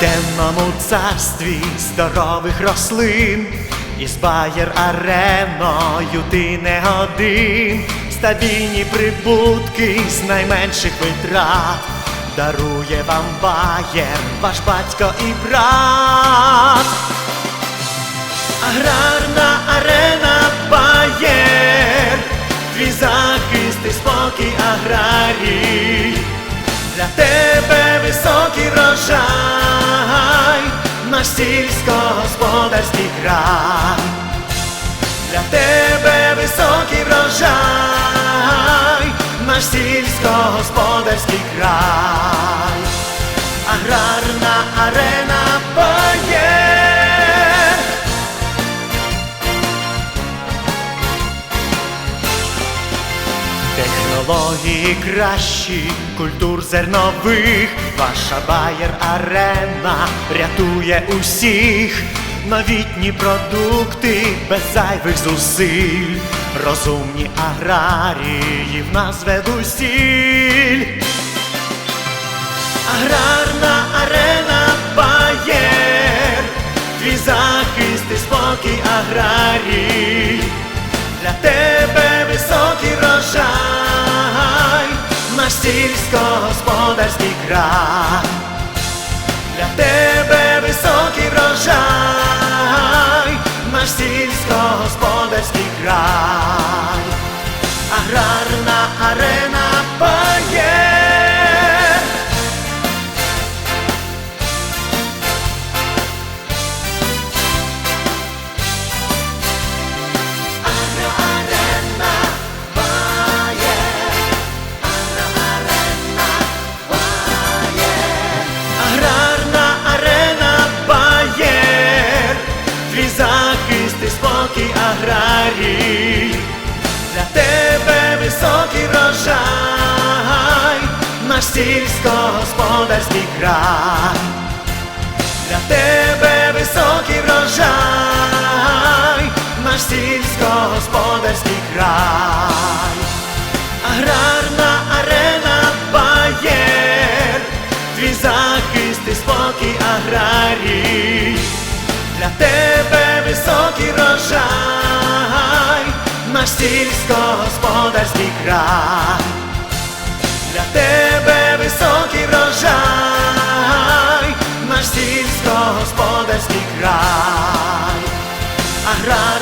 Південному царстві здорових рослин, із Bayer ареною ти не один, стабільні прибутки з найменших витрат. Дарує вам Bayer, ваш батько і брат. Аграрна арена Bayer, твій захист і спокій аграрій. Для тебе високий врожай, наш сільськогосподарський край. Для тебе високий врожай, наш сільськогосподарський край. Аграрна Технології кращі, культур зернових, ваша Bayer арена рятує усіх, новітні продукти без зайвих зусиль, розумні аграрії в нас ведуть стіль. Аграрна арена сільськогосподарський край. Для тебе високий врожай, наш сільськогосподарський край. Аграрна арена сільськогосподарський край. Для тебе високий врожай, наш сільськогосподарський край. Аграрна арена Bayer, твій захист і спокій аграрій. Для тебе високий врожай, наш сільськогосподарський край. ร้ายอะไร